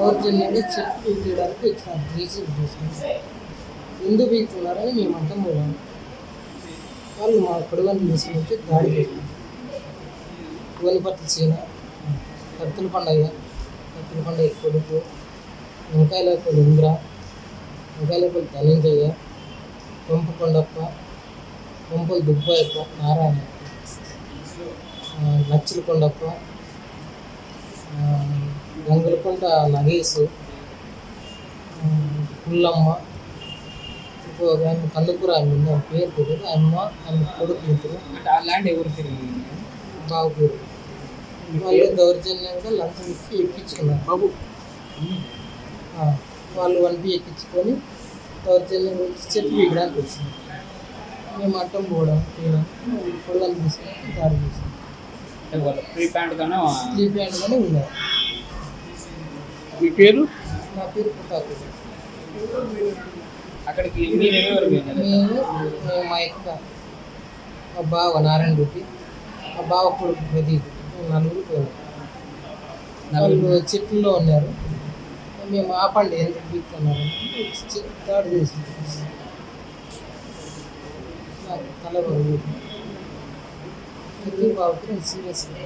దౌర్జన్యంగా చెట్లు తీయడానికి వచ్చినారు జేసీబీ ఎందుకు బీగుతున్నారని మేము అంటాం పోయాము వాళ్ళు మా కొడువని తీసుకొచ్చి దాడి చేసినారు గోనిపట్ల చీన కత్తుల పండగ కత్తుల పండగ కొడుకు వెంకాయలపల్లి ఇంద్ర వెంకాయలపల్లి ధనంజయ్య పంపు కొండప్ప పంపలు దుబ్బయ్యప్ప నారాయణ ఆ, నచ్చల కొండప్ప గంగులకొండ నగేష్ పుల్లమ్మ ఇంకో ఆమె కందుకూర ఆమె పేరు తెలియదు. అమ్మ ఆమె కొడుకు మిత్రులు అంటే ఆ ల్యాండ్ ఎవరు తిరిగి బాబు వాళ్ళు దౌర్జన్యంగా లంచం ఇచ్చి ఎక్కించుకున్నారు. బాబు. వాళ్ళు వంటి ఎక్కించుకొని దౌర్జన్యంగా వచ్చి చెట్టు పీకడానికి వచ్చింది. మేము అడ్డం పోవడం పోయినాం పొడవలు తీసుకొని దాడి చేసాం ప్రీ ప్యాంట్ గానే స్లీ ప్యాంట్గానే ఉన్నారు. మీ పేరు? నా పేరు ప్రతాప్ అక్కడికి మేము మా యొక్క మా బావ నారాయణ రెడ్డి మా బావ కొడుకు ప్రదీప్ నలుగురు పోయాం వాళ్ళు చెట్లలో ఉన్నారు. మేము ఆపండి ఎందుకు బీక్కున్నారు దాడి చేసి నాకు తల బరువు బాబుకి నేను సీరియస్గా